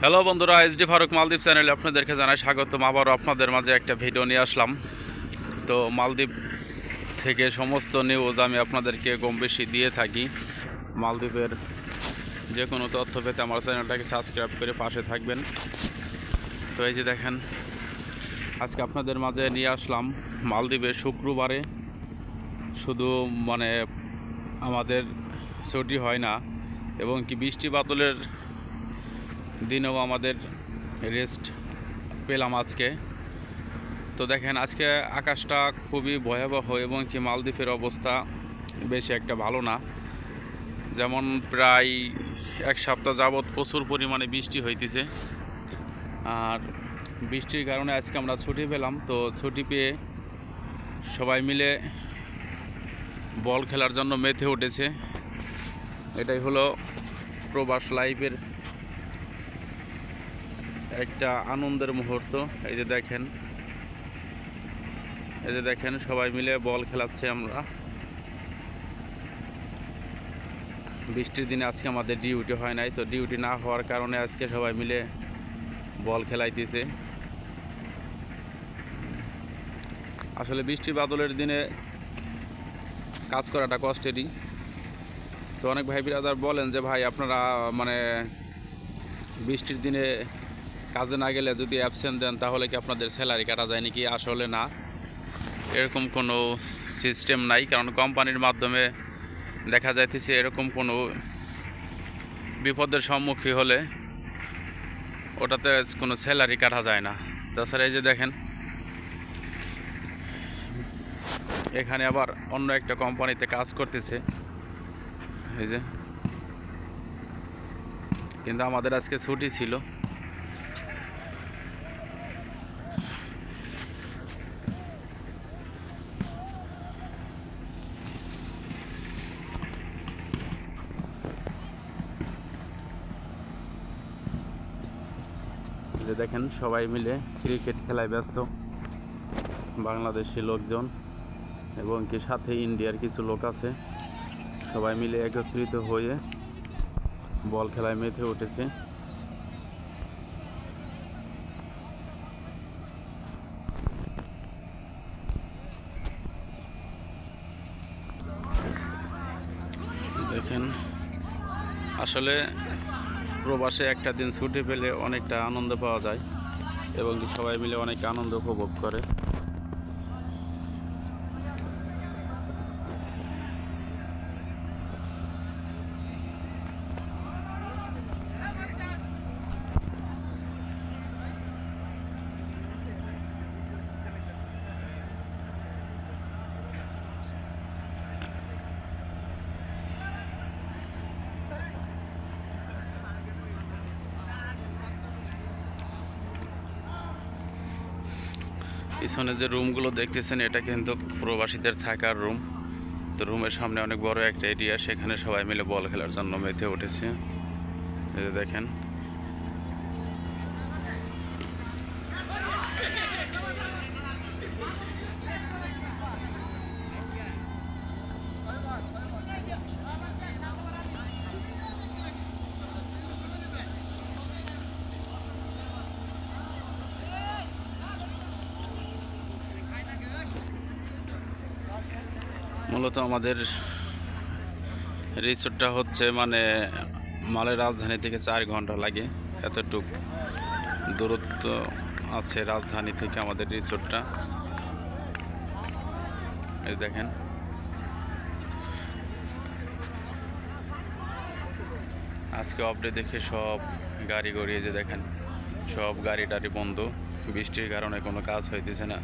Hello বন্ধুরা SD Faruk মালদ্বীপ চ্যানেলে আপনাদেরকে জানাই স্বাগতম। আবারও আপনাদের মাঝে একটা ভিডিও নিয়ে আসলাম। তো মালদ্বীপ থেকে সমস্ত নিউজ আমি আপনাদেরকে কম বেশি দিয়ে থাকি। মালদ্বীপের যে কোনো তথ্য পেতে আমার চ্যানেলটাকে সাবস্ক্রাইব করে পাশে থাকবেন। তো এই যে দেখেন, আজকে আপনাদের মাঝে নিয়ে আসলাম মালদ্বীপের শুক্রবারে। শুধু মানে আমাদের ছুটি হয় না, এবং কি বৃষ্টি বাদলের দিনেও আমাদের রেস্ট পেলাম আজকে। তো দেখেন, আজকে আকাশটা খুবই ভয়াবহ এবং কি মালদ্বীপের অবস্থা বেশি একটা ভালো না। যেমন প্রায় এক সপ্তাহ যাবৎ প্রচুর পরিমাণে বৃষ্টি হইতেছে। আর বৃষ্টির কারণে আজকে আমরা ছুটি পেলাম, তো ছুটি পেয়ে সবাই মিলে বল খেলার জন্য মেতে উঠেছে। এটাই হলো প্রবাস লাইফের একটা আনন্দের মুহূর্ত। এই যে দেখেন। এই যে দেখেন, সবাই মিলে বল খেলাচ্ছে আমরা। বৃষ্টির দিনে আজকে আমাদের ডিউটি হয় নাই, তো ডিউটি না হওয়ার কারণে আজকে সবাই মিলে বল খেলাইতেছে। আসলে বৃষ্টি বাদলের দিনে কাজ করাটা কষ্টেরই। তো অনেক ভাই বিরাদার বলেন যে, ভাই, আপনারা মানে বৃষ্টির দিনে কাজে না গেলে যদি অ্যাবসেন্ট দেন, তাহলে কি আপনাদের স্যালারি কাটা যায় নাকি? আসলে না। এরকম কোনো সিস্টেম নাই, কারণ কোম্পানির মাধ্যমে দেখা যাইতেছে এরকম কোনো বিপদের সম্মুখীন হলে ওটাতে কোনো স্যালারি কাটা যায় না। তাছাড়া এই যে দেখেন, এখানে আবার অন্য একটা কোম্পানিতে কাজ করতেছে। এই যে, কিন্তু আমাদের আজকে ছুটি ছিল। যে দেখেন সবাই মিলে ক্রিকেট খেলায় ব্যস্ত। বাংলাদেশি লোকজন এবং কি সাথে ইন্ডিয়ার কিছু লোক আছে। সবাই মিলে একত্রিত হয়ে বল খেলায় মেতে উঠেছে। দেখেন, আসলে প্রবাসে একটা দিন ছুটি পেলে অনেকটা আনন্দ পাওয়া যায় এবং সবাই মিলে অনেক আনন্দ উপভোগ করে। পিছনে যে রুমগুলো দেখতেছেন, এটা কিন্তু প্রবাসীদের থাকার রুম। তো রুমের সামনে অনেক বড় একটা এরিয়া, সেখানে সবাই মিলে বল খেলার জন্য মেতে উঠেছে। দেখেন। মূলত আমাদের রিসোর্টটা হচ্ছে মানে মালের রাজধানী থেকে চার ঘণ্টা লাগে এতটুক দূরত্ব আছে রাজধানী থেকে আমাদের রিসোর্টটা এই দেখেন। আজকে অপডে দেখে সব গাড়ি গড়িয়ে যে দেখেন, সব গাড়ি টাড়ি বন্ধ। বৃষ্টির কারণে কোনো কাজ হইতেছে না।